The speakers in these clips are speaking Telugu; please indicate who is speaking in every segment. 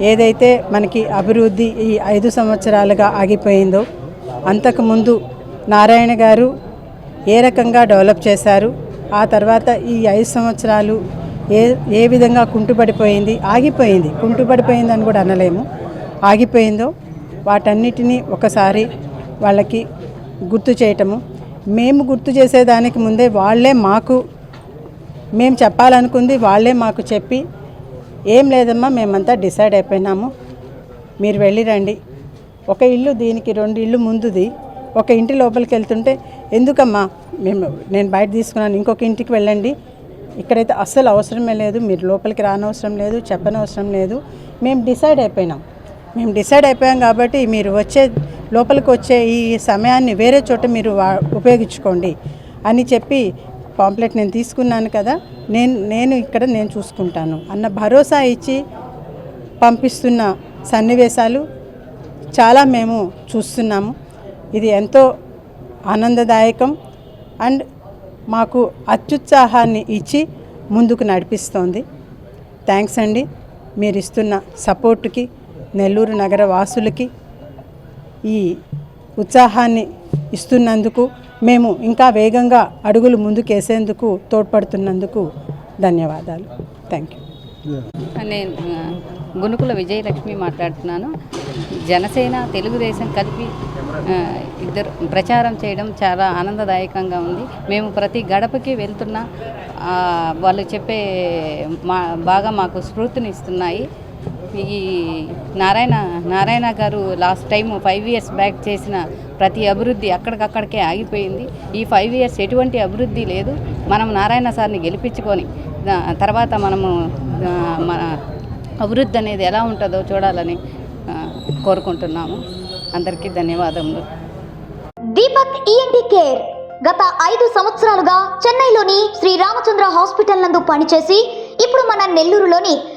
Speaker 1: ఏదైతే మనకి అభివృద్ధి ఈ ఐదు సంవత్సరాలుగా ఆగిపోయిందో అంతకుముందు నారాయణ గారు ఏ రకంగా డెవలప్ చేశారు ఆ తర్వాత ఈ ఐదు సంవత్సరాలు ఏ ఏ విధంగా కుంటుపడిపోయింది ఆగిపోయింది. కుంటుపడిపోయిందని అని కూడా అనలేము. ఆగిపోయిందో వాటన్నిటినీ ఒకసారి వాళ్ళకి గుర్తు చేయటము. మేము గుర్తు చేసేదానికి ముందే వాళ్ళే మాకు మేము చెప్పాలనుకుంది వాళ్ళే మాకు చెప్పి ఏం లేదమ్మా మేమంతా డిసైడ్ అయిపోయినాము. మీరు వెళ్ళి రండి ఒక ఇల్లు దీనికి రెండు ఇల్లు ముందుది. ఒక ఇంటి లోపలికి వెళ్తుంటే ఎందుకమ్మా మేము నేను బయట తీసుకున్నాను ఇంకొక ఇంటికి వెళ్ళండి. ఇక్కడైతే అస్సలు అవసరమే లేదు మీరు లోపలికి రానవసరం లేదు చెప్పనవసరం లేదు. మేము డిసైడ్ అయిపోయినాం. మేము డిసైడ్ అయిపోయాం కాబట్టి మీరు వచ్చే లోపలికి వచ్చే ఈ సమయాన్ని వేరే చోట మీరు వా- ఉపయోగించుకోండి అని చెప్పి పాంప్లెట్ నేను తీసుకున్నాను కదా నేను నేను ఇక్కడ నేను చూసుకుంటాను. అన్న భరోసా ఇచ్చి పంపిస్తున్న సన్నివేశాలు చాలా మేము చూస్తున్నాము. ఇది ఎంతో ఆనందదాయకం అండ్ మాకు అత్యుత్సాహాన్ని ఇచ్చి ముందుకు నడిపిస్తోంది. థ్యాంక్స్ అండి. మీరు ఇస్తున్న సపోర్టుకి నెల్లూరు నగర వాసులకి ఈ ఉత్సాహాన్ని ఇస్తున్నందుకు మేము ఇంకా వేగంగా అడుగులు ముందుకేసేందుకు తోడ్పడుతున్నందుకు ధన్యవాదాలు. థ్యాంక్ యూ
Speaker 2: నేను గునుకుల విజయలక్ష్మి మాట్లాడుతున్నాను. జనసేన తెలుగుదేశం కలిపి ఇద్దరు ప్రచారం చేయడం చాలా ఆనందదాయకంగా ఉంది. మేము ప్రతి గడపకి వెళ్తున్నా వాళ్ళు చెప్పే మా బాగా మాకు స్ఫూర్తినిస్తున్నాయి. ఈ నారాయణ నారాయణ గారు last time five years back చేసిన ప్రతి అభివృద్ధి అక్కడికక్కడికే ఆగిపోయింది. ఈ ఫైవ్ ఇయర్స్ ఎటువంటి అభివృద్ధి లేదు. మనం నారాయణ సార్ని గెలిపించుకొని తర్వాత మనము మన అభివృద్ధి అనేది ఎలా ఉంటుందో చూడాలని కోరుకుంటున్నాము. అందరికీ ధన్యవాదములు.
Speaker 3: దీపక్ ఈఎన్టీ కేర్ గత ఐదు సంవత్సరాలుగా చెన్నైలోని శ్రీ రామచంద్ర హాస్పిటల్ నందు పనిచేసి ఇప్పుడు మన నెల్లూరులోని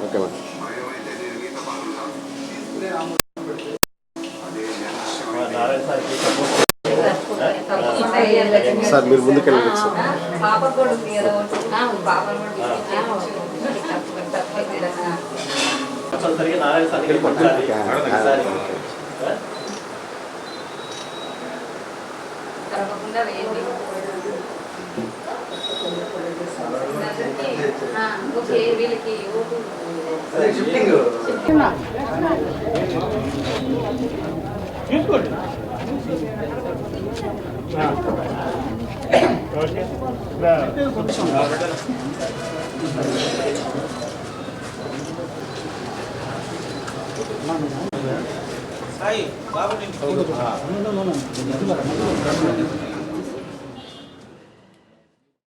Speaker 4: ఓకే మేడం సార్ మీరు ముందుకెళ్ళండి సార్.
Speaker 2: తప్పకుండా వేయండి ఓకే వీళ్ళకి ఓటు
Speaker 5: సాయి బాబు నేను